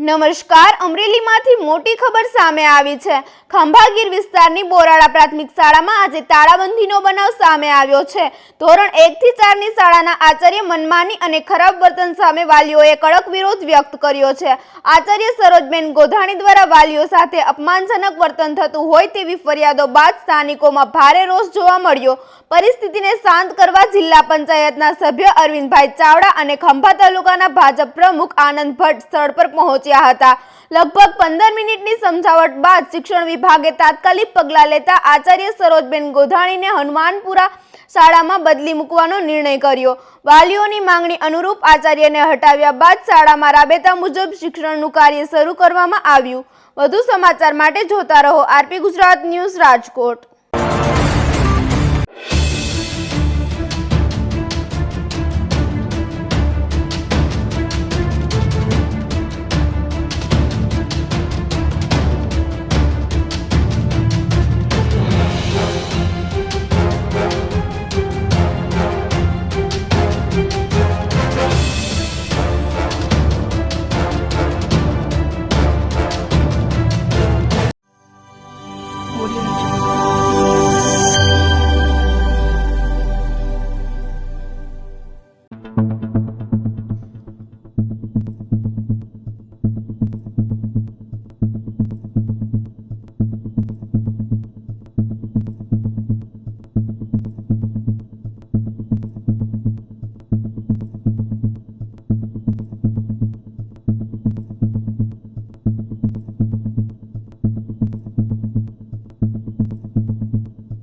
નમસ્કાર, અમરેલીમાંથી મોટી ખબર સામે આવી છે. ખંભાગીર વિસ્તારની બોરાળા પ્રાથમિક શાળામાં આજે તાળાબંધીનો બનાવ સામે આવ્યો છે. ધોરણ એકથી ચારની શાળાના આચાર્ય મનમાની અને ખરાબ વર્તન સામે વાલીઓએ કડક વિરોધ વ્યક્ત કર્યો છે. આચાર્ય સરોજબેન ગોધાણી દ્વારા વાલીઓ સાથે અપમાનજનક વર્તન થતું હોય તેવી ફરિયાદો બાદ સ્થાનિકોમાં ભારે રોષ જોવા મળ્યો. પરિસ્થિતિને શાંત કરવા જિલ્લા પંચાયતના સભ્ય અરવિંદભાઈ ચાવડા અને ખંભા તાલુકાના ભાજપ પ્રમુખ આનંદ ભટ્ટ સ્થળ પર પહોંચ્યા હતા. લગભગ પંદર મિનિટની સમજાવટ બાદ શિક્ષણ વિભાગે તાત્કાલિક પગલાં લેતા આચાર્ય સરોજબેન ગોધાણીને હનુમાનપુરા શાળામાં બદલી મૂકવાનો નિર્ણય કર્યો. વાલીઓની માંગણી અનુરૂપ આચાર્યને હટાવ્યા બાદ શાળામાં રાબેતા મુજબ શિક્ષણનું કાર્ય શરૂ કરવામાં આવ્યું. વધુ સમાચાર માટે જોતા રહો આરપી ગુજરાત ન્યૂઝ રાજકોટ.